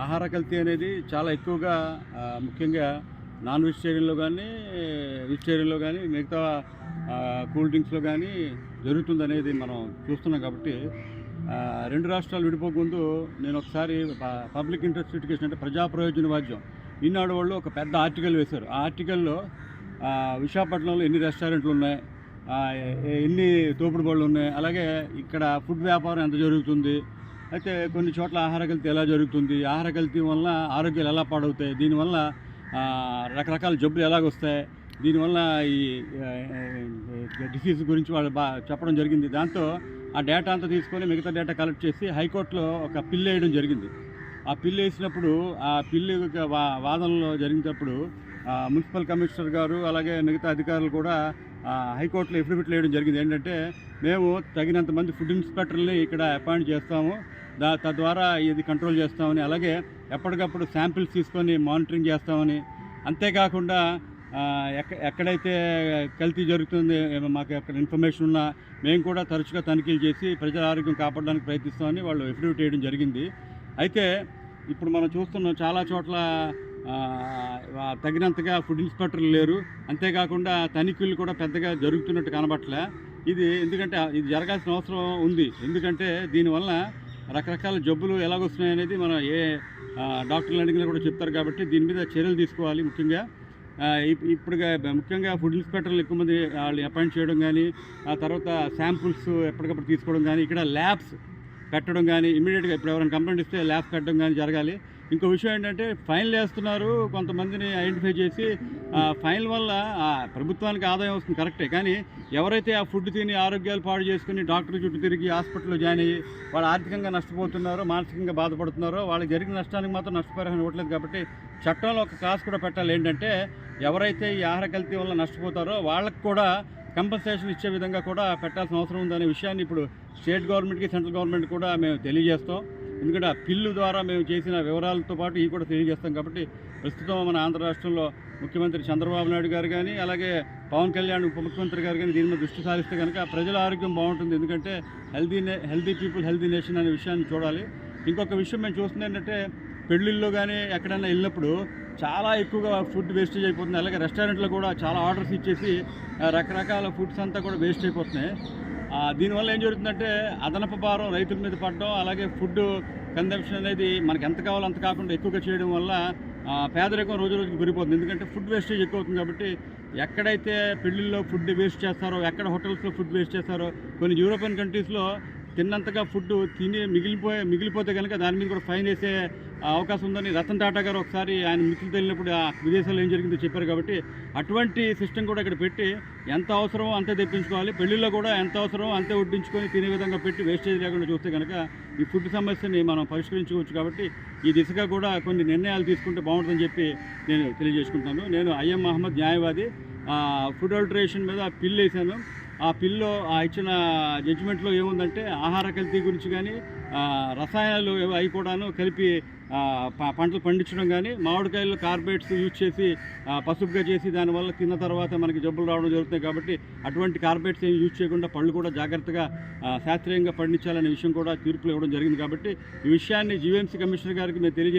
ఆహార కల్తీ అనేది చాలా ఎక్కువగా ముఖ్యంగా నాన్ వెజిటేరియన్లో కానీ వెజిటేరియన్లో కానీ మిగతా కూల్ డ్రింక్స్లో కానీ జరుగుతుంది అనేది మనం చూస్తున్నాం కాబట్టి రెండు రాష్ట్రాలు విడిపోకముందు నేను ఒకసారి పబ్లిక్ ఇంట్రెస్ట్ ఎడ్యుకేషన్ అంటే ప్రజా ప్రయోజన వాద్యం. ఈనాడు వాళ్ళు ఒక పెద్ద ఆర్టికల్ వేశారు. ఆ ఆర్టికల్లో విశాఖపట్నంలో ఎన్ని రెస్టారెంట్లు ఉన్నాయి ఎన్ని తోపుడు బళ్ళు ఉన్నాయి అలాగే ఇక్కడ ఫుడ్ వ్యాపారం ఎంత జరుగుతుంది అయితే కొన్ని చోట్ల ఆహార కల్తీ ఎలా జరుగుతుంది? ఆహార కల్తీ వల్ల ఆరోగ్యాలు ఎలా పాడవుతాయి? దీనివల్ల రకరకాల జబ్బులు ఎలాగొస్తాయి? దీనివల్ల ఈ డిసీజ్ గురించి వాళ్ళు బా చెప్పడం జరిగింది. దాంతో ఆ డేటా అంతా తీసుకొని మిగతా డేటా కలెక్ట్ చేసి హైకోర్టులో ఒక పిల్లు వేయడం జరిగింది. ఆ పిల్లు వేసినప్పుడు ఆ పిల్లు యొక్క వా వాదనలో జరిగినప్పుడు మున్సిపల్ కమిషనర్ గారు అలాగే మిగతా అధికారులు కూడా హైకోర్టులో ఎఫిడవిట్లు వేయడం జరిగింది. ఏంటంటే మేము తగినంత మంది ఫుడ్ ఇన్స్పెక్టర్ని ఇక్కడ అపాయింట్ చేస్తాము. దా తద్వారా ఇది కంట్రోల్ చేస్తామని అలాగే ఎప్పటికప్పుడు శాంపిల్స్ తీసుకొని మానిటరింగ్ చేస్తామని. అంతేకాకుండా ఎక్క ఎక్కడైతే కల్తీ జరుగుతుంది మాకు అక్కడ ఇన్ఫర్మేషన్ ఉన్నా మేము కూడా తరచుగా తనిఖీలు చేసి ప్రజల ఆరోగ్యం కాపాడడానికి ప్రయత్నిస్తామని వాళ్ళు ఎఫిడవిట్ వేయడం జరిగింది. అయితే ఇప్పుడు మనం చూస్తున్నాం చాలా చోట్ల తగినంతగా ఫుడ్ ఇన్స్పెక్టర్లు లేరు. అంతేకాకుండా తనిఖీలు కూడా పెద్దగా జరుగుతున్నట్టు కనబట్లే ఇది ఎందుకంటే ఇది జరగాల్సిన అవసరం ఉంది. ఎందుకంటే దీనివల్ల రకరకాల జబ్బులు ఎలాగొస్తున్నాయి అనేది మనం ఏ డాక్టర్లు అడిగినా కూడా చెప్తారు కాబట్టి దీని మీద చర్యలు తీసుకోవాలి ముఖ్యంగా. ఇప్- ఇప్పుడుగా ముఖ్యంగా ఫుడ్ ఇన్స్పెక్టర్లు ఎక్కువ మంది వాళ్ళు అపాయింట్ చేయడం కానీ ఆ తర్వాత శాంపుల్స్ ఎప్పటికప్పుడు తీసుకోవడం కానీ ఇక్కడ ల్యాబ్స్ కట్టడం కానీ ఇమీడియట్గా ఇప్పుడు ఎవరైనా కంప్లైంట్ ఇస్తే ల్యాబ్ కట్టడం కానీ జరగాలి. ఇంకో విషయం ఏంటంటే ఫైన్లు వేస్తున్నారు కొంతమందిని ఐడెంటిఫై చేసి ఫైన్ వల్ల ప్రభుత్వానికి ఆదాయం వస్తుంది కరెక్టే. కానీ ఎవరైతే ఆ ఫుడ్ తిని ఆరోగ్యాలు పాడు చేసుకుని డాక్టర్ చుట్టూ తిరిగి హాస్పిటల్లో జాయిన్ అయ్యి వాళ్ళు ఆర్థికంగా నష్టపోతున్నారో మానసికంగా బాధపడుతున్నారో వాళ్ళకి జరిగిన నష్టానికి మాత్రం నష్టపరిహారం ఇవ్వట్లేదు కాబట్టి చట్టంలో ఒక క్లాస్ కూడా పెట్టాలి. ఏంటంటే ఎవరైతే ఈ ఆహార కల్తీ వల్ల నష్టపోతారో వాళ్ళకి కూడా కంపన్సేషన్ ఇచ్చే విధంగా కూడా పెట్టాల్సిన అవసరం ఉందనే విషయాన్ని ఇప్పుడు స్టేట్ గవర్నమెంట్కి సెంట్రల్ గవర్నమెంట్ కూడా మేము తెలియజేస్తాం. ఎందుకంటే ఆ పిల్లు ద్వారా మేము చేసిన వివరాలతో పాటు ఇవి కూడా తెలియజేస్తాం కాబట్టి ప్రస్తుతం మన ఆంధ్ర రాష్ట్రంలో ముఖ్యమంత్రి చంద్రబాబు నాయుడు గారు కానీ అలాగే పవన్ కళ్యాణ్ ఉప ముఖ్యమంత్రి గారు కానీ దీని మీద దృష్టి సారిస్తే కనుక ప్రజల ఆరోగ్యం బాగుంటుంది. ఎందుకంటే హెల్దీ నే హెల్దీ పీపుల్ హెల్దీ నేషన్ అనే విషయాన్ని చూడాలి. ఇంకొక విషయం మేము చూస్తుంది ఏంటంటే పెళ్ళిళ్ళలో కానీ ఎక్కడైనా వెళ్ళినప్పుడు చాలా ఎక్కువగా ఫుడ్ వేస్టేజ్ అయిపోతుంది. అలాగే రెస్టారెంట్లో కూడా చాలా ఆర్డర్స్ ఇచ్చేసి రకరకాల ఫుడ్స్ అంతా కూడా వేస్ట్ అయిపోతున్నాయి. దీనివల్ల ఏం జరుగుతుందంటే అదనపు భారం రైతుల మీద పడడం అలాగే ఫుడ్ కన్జంప్షన్ అనేది మనకి ఎంత కావాలో అంత కాకుండా ఎక్కువగా చేయడం వల్ల పేదరికం రోజు రోజుకి పెరిగిపోతుంది. ఎందుకంటే ఫుడ్ వేస్టేజ్ ఎక్కువ అవుతుంది కాబట్టి ఎక్కడైతే పెళ్ళిళ్ళలో ఫుడ్ వేస్ట్ చేస్తారో ఎక్కడ హోటల్స్లో ఫుడ్ వేస్ట్ చేస్తారో కొన్ని యూరోపియన్ కంట్రీస్లో తిన్నంతగా ఫుడ్ తిని మిగిలిపోయే మిగిలిపోతే కనుక దాని మీద కూడా ఫైన్ వేసే అవకాశం ఉందని రతన్ టాటా గారు ఒకసారి ఆయన మిత్రులు వెళ్ళినప్పుడు ఆ విదేశాల్లో ఏం జరిగిందో చెప్పారు కాబట్టి అటువంటి సిస్టమ్ కూడా ఇక్కడ పెట్టి ఎంత అవసరమో అంతే తెప్పించుకోవాలి. పెళ్ళిలో కూడా ఎంత అవసరమో అంతే వడ్డించుకొని తినే విధంగా పెట్టి వేస్టేజ్ లేకుండా చూస్తే కనుక ఈ ఫుడ్ సమస్యని మనం పరిష్కరించుకోవచ్చు కాబట్టి ఈ దిశగా కూడా కొన్ని నిర్ణయాలు తీసుకుంటే బాగుంటుందని చెప్పి నేను తెలియజేసుకుంటాను నేను ఐఎం మహమ్మద్ న్యాయవాది ఫుడ్ ఆల్టరేషన్ మీద పిల్లు వేసాను ఆ పిల్లో ఆ ఇచ్చిన జడ్జిమెంట్లో ఏముందంటే ఆహార కల్తీ గురించి కానీ రసాయనాలు అవి కూడాను కలిపి ప- పంటలు పండించడం కానీ మామిడికాయలు కార్బేట్స్ యూజ్ చేసి పసుపుగా చేసి దానివల్ల తిన్న తర్వాత మనకి జబ్బులు రావడం జరుగుతాయి కాబట్టి అటువంటి కార్బేట్స్ ఏమి యూజ్ చేయకుండా పళ్ళు కూడా జాగ్రత్తగా శాస్త్రీయంగా పండించాలనే విషయం కూడా తీర్పులు ఇవ్వడం జరిగింది కాబట్టి ఈ విషయాన్ని జీవీఎంసీ కమిషనర్ గారికి మేము తెలియజేసి